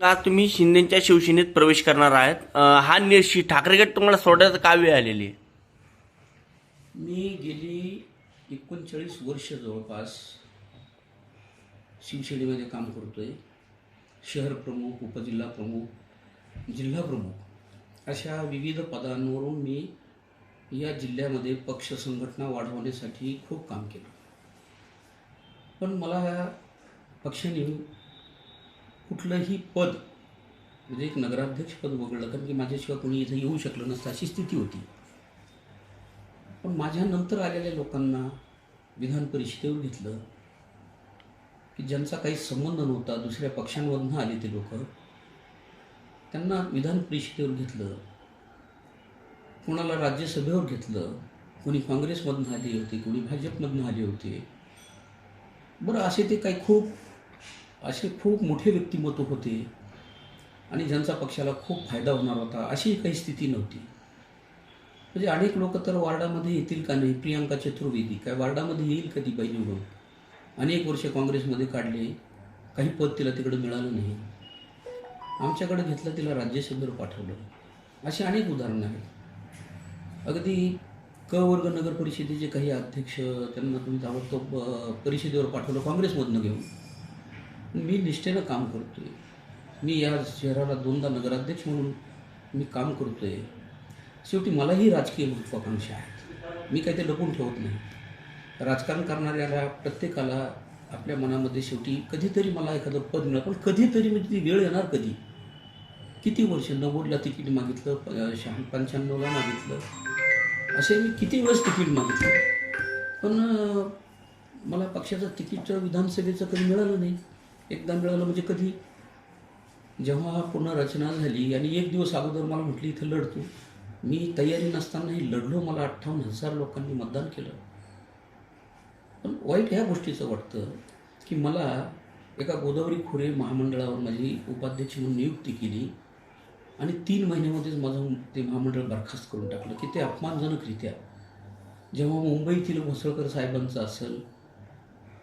आज तुम्ही शिंदेच्या शिवसेनेत प्रवेश करणार आहात. हा निर्शी ठाकरे गट तुम्हाला सोडायचं का वेळ आलेली आहे? मी गेली एकोणचाळीस वर्ष जवळपास शिवसेनेमध्ये काम करतोय. शहर प्रमुख उपजिल्हा प्रमुख जिल्हा प्रमुख. अशा विविध पदांवरून मी या जिल्ह्यामध्ये पक्ष संघटना वाढवण्यासाठी खूप काम केलं. पण मला पक्षाने कुठलंही पद म्हणजे एक नगराध्यक्ष पद वगळलं कारण की माझ्याशिवाय कोणी इथं येऊ शकलं नसतं अशी स्थिती होती. पण माझ्यानंतर आलेल्या लोकांना विधान परिषदेवर घेतलं की ज्यांचा काही संबंध नव्हता दुसऱ्या पक्षांमधून आले ते लोक त्यांना विधान परिषदेवर घेतलं कोणाला राज्यसभेवर घेतलं कोणी काँग्रेसमधून आले होते कोणी भाजपमधून आले होते. बरं असे ते काही खूप असे खूप मोठे व्यक्तिमत्व होते. आणि ज्यांचा पक्षाला खूप फायदा होणार होता अशी काही स्थिती नव्हती. म्हणजे अनेक लोक तर वार्डामध्ये येतील का नाही प्रियांका चतुर्वेदी काय वार्डामध्ये येईल का ती बाई निवडून अनेक वर्ष काँग्रेसमध्ये काढले काही पद तिला तिकडे मिळालं नाही. आमच्याकडे घेतलं तिला राज्यसभेवर पाठवलं. अशी अनेक उदाहरणं आहेत. अगदी क वर्ग नगर परिषदेचे काही अध्यक्ष त्यांना तुम्ही ताबडतोब परिषदेवर पाठवलं काँग्रेसमधनं घेऊन. मी निष्ठेनं काम करतो आहे मी या शहराला दोनदा नगराध्यक्ष म्हणून मी काम करतो आहे शेवटी मलाही राजकीय महत्त्वाकांक्षा आहेत मी काही ते लपून ठेवत नाही. राजकारण करणाऱ्याला प्रत्येकाला आपल्या मनामध्ये शेवटी कधीतरी मला एखादं पद मिळालं. पण कधीतरी म्हणजे ती वेळ येणार कधी? किती वर्ष नव्वदला तिकीट मागितलं शहा पंच्याण्णवला मागितलं? असे मी किती वेळेस तिकीट मागितलं? पण मला पक्षाचं तिकीट विधानसभेचं कधी मिळालं नाही. एकदा मिळालं म्हणजे कधी? जेव्हा पुनर्रचना झाली आणि एक दिवस अगोदर मला म्हटली इथं लढतो. मी तयारी नसतानाही लढलो मला अठ्ठावन्न हजार लोकांनी मतदान केलं. पण वाईट ह्या गोष्टीचं वाटतं की मला एका गोदावरी खोरे महामंडळावर माझी उपाध्यक्ष म्हणून नियुक्ती केली आणि तीन महिन्यामध्येच माझं ते महामंडळ बरखास्त करून टाकलं की ते अपमानजनकरित्या. जेव्हा मुंबईतील भोसळकर साहेबांचं असेल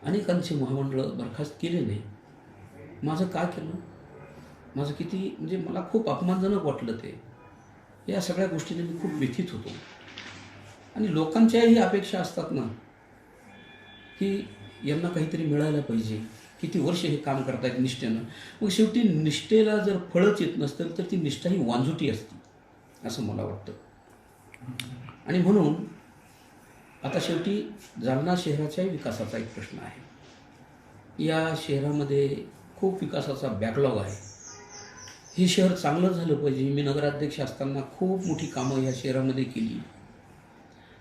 अनेकांचे महामंडळ बरखास्त केले नाही. माझं का केलं? माझं किती म्हणजे मला खूप अपमानजनक वाटलं ते. या सगळ्या गोष्टीने मी खूप व्यथित होतो. आणि लोकांच्याही अपेक्षा असतात ना की यांना काहीतरी मिळायला पाहिजे. किती वर्ष हे काम करतायत निष्ठेनं. मग शेवटी निष्ठेला जर फळच येत नसतं तर ती निष्ठा ही वांजुटी असते असं मला वाटतं. आणि म्हणून आता शेवटी जालना शहराच्याही विकासाचा एक प्रश्न आहे. या शहरामध्ये खूप विकासाचा बॅकलॉग आहे. हे शहर चांगलं झालं पाहिजे. मी नगराध्यक्ष असताना खूप मोठी कामं या शहरामध्ये केली.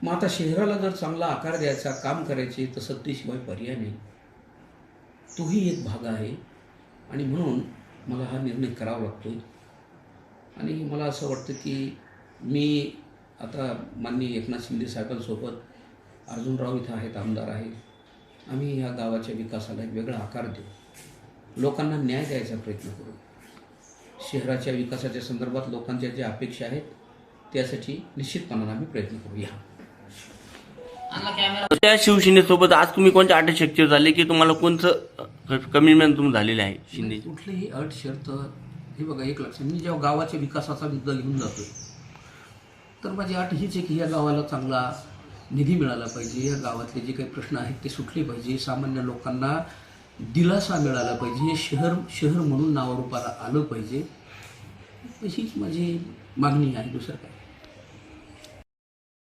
मग आता शहराला जर चांगला आकार द्यायचा काम करायचे तर सत्तेशिवाय पर्याय नाही. तोही एक भाग आहे. आणि म्हणून मला हा निर्णय करावा लागतो आणि मला असं वाटतं की मी आता माननीय एकनाथ शिंदे साहेबांसोबत अर्जुनराव इथं आहेत आमदार आहेत. आम्ही या गावाच्या विकासाला एक वेगळा आकार देऊ. लोकांना न्याय द्यायचा प्रयत्न करू. शहराच्या विकासाच्या संदर्भात लोकांच्या ज्या अपेक्षा आहेत त्यासाठी निश्चितपणाने आम्ही प्रयत्न करूया. त्या शिवसेनेसोबत आज तुम्ही कोणत्या अटशक्तीवर झाले की तुम्हाला कोणतं कमिटमेंट तुम्ही झालेलं आहे शिंदे कुठलीही अट शर्त हे बघा एक लक्षात मी जेव्हा गावाच्या विकासाचा मुद्दा घेऊन जातोय तर माझी अट हीच आहे की या गावाला चांगला निधी मिळाला पाहिजे या गावातले जे काही प्रश्न आहेत ते सुटले पाहिजे. सामान्य लोकांना दिलासा मिळाला पाहिजे हे शहर शहर म्हणून नावारूपाला आलं पाहिजे. हीच माझी मागणी आहे दुसरं काय?